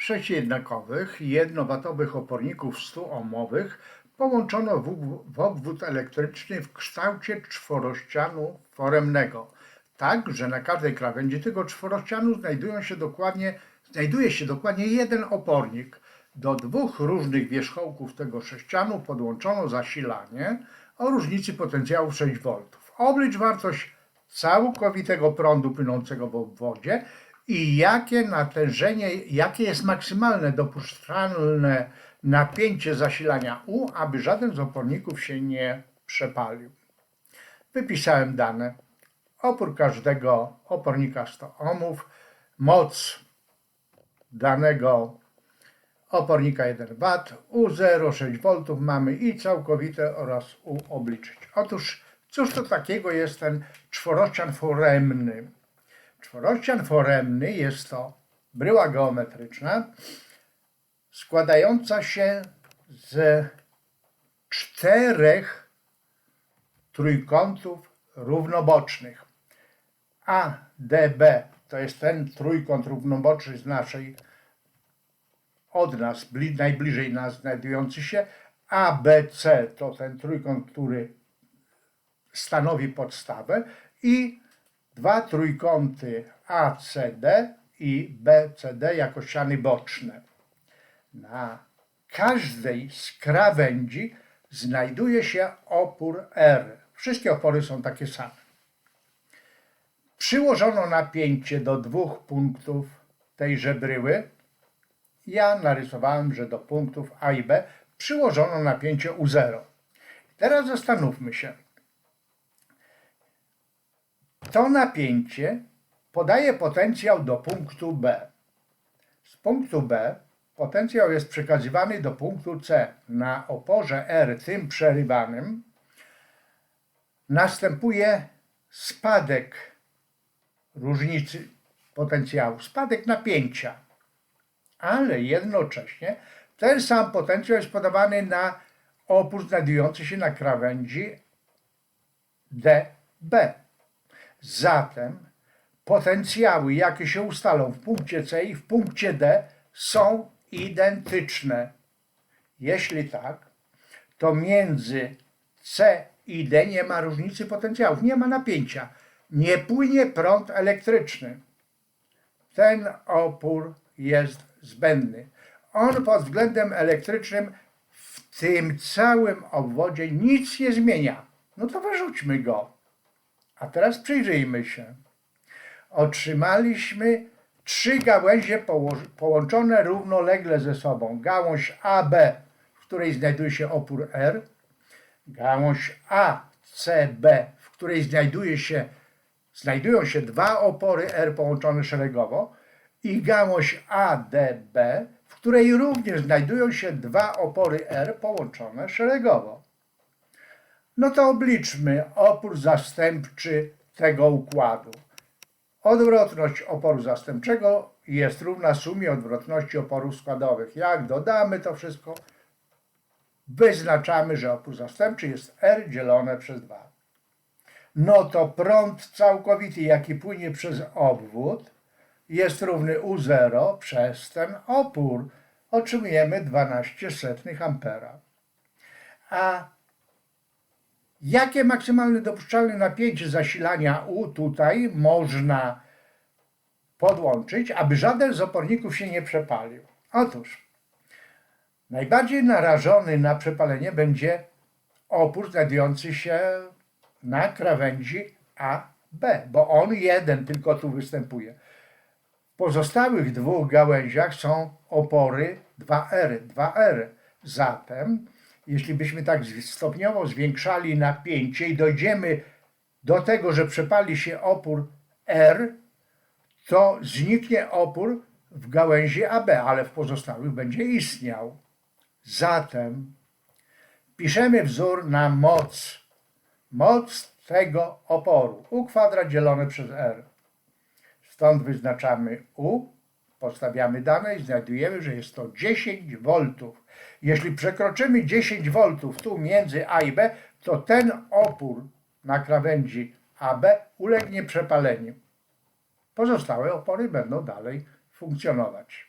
Sześć jednakowych jednowatowych oporników 100 ohmowych połączono w obwód elektryczny w kształcie czworościanu foremnego. Tak, że na każdej krawędzi tego czworościanu znajdują się dokładnie, znajduje się dokładnie jeden opornik. Do dwóch różnych wierzchołków tego sześcianu podłączono zasilanie o różnicy potencjału 6 V. Oblicz wartość całkowitego prądu płynącego w obwodzie i jakie natężenie, jakie jest maksymalne dopuszczalne napięcie zasilania U, aby żaden z oporników się nie przepalił. Wypisałem dane. Opór każdego opornika 100 ohmów, moc danego opornika 1 W, U0 6 V mamy i całkowite oraz U obliczyć. Otóż cóż to takiego jest ten czworościan foremny? Czworościan foremny jest to bryła geometryczna składająca się z czterech trójkątów równobocznych. A, D, B to jest ten trójkąt równoboczny z naszej, od nas, bli, najbliżej nas znajdujący się. A, B, C to ten trójkąt, który stanowi podstawę i dwa trójkąty ACD i BCD jako ściany boczne. Na każdej z krawędzi znajduje się opór R. Wszystkie opory są takie same. Przyłożono napięcie do dwóch punktów tejże bryły. Ja narysowałem, że do punktów A i B przyłożono napięcie U0. Teraz zastanówmy się. To napięcie podaje potencjał do punktu B. Z punktu B potencjał jest przekazywany do punktu C. Na oporze R, tym przerywanym, następuje spadek różnicy potencjału, spadek napięcia, ale jednocześnie ten sam potencjał jest podawany na opór znajdujący się na krawędzi DB. Zatem potencjały, jakie się ustalą w punkcie C i w punkcie D, są identyczne. Jeśli tak, to między C i D nie ma różnicy potencjałów, nie ma napięcia, nie płynie prąd elektryczny. Ten opór jest zbędny. On pod względem elektrycznym w tym całym obwodzie nic nie zmienia. No to wyrzućmy go. A teraz przyjrzyjmy się. Otrzymaliśmy trzy gałęzie połączone równolegle ze sobą. Gałąź AB, w której znajduje się opór R, gałąź ACB, w której znajduje się, znajdują się dwa opory R połączone szeregowo i gałąź ADB, w której również znajdują się dwa opory R połączone szeregowo. No to obliczmy opór zastępczy tego układu. Odwrotność oporu zastępczego jest równa sumie odwrotności oporów składowych. Jak dodamy to wszystko, wyznaczamy, że opór zastępczy jest R dzielone przez 2. No to prąd całkowity, jaki płynie przez obwód, jest równy U0 przez ten opór. Otrzymujemy 12 setnych ampera. A Jakie maksymalne dopuszczalne napięcie zasilania U tutaj można podłączyć, aby żaden z oporników się nie przepalił? Otóż najbardziej narażony na przepalenie będzie opór znajdujący się na krawędzi AB, bo on jeden tylko tu występuje. W pozostałych dwóch gałęziach są opory 2R, 2R. Zatem jeśli byśmy tak stopniowo zwiększali napięcie i dojdziemy do tego, że przepali się opór R, to zniknie opór w gałęzi AB, ale w pozostałych będzie istniał. Zatem piszemy wzór na moc. Moc tego oporu. U kwadrat dzielone przez R. Stąd wyznaczamy U, podstawiamy dane i znajdujemy, że jest to 10 V. Jeśli przekroczymy 10 V tu między A i B, to ten opór na krawędzi AB ulegnie przepaleniu. Pozostałe opory będą dalej funkcjonować.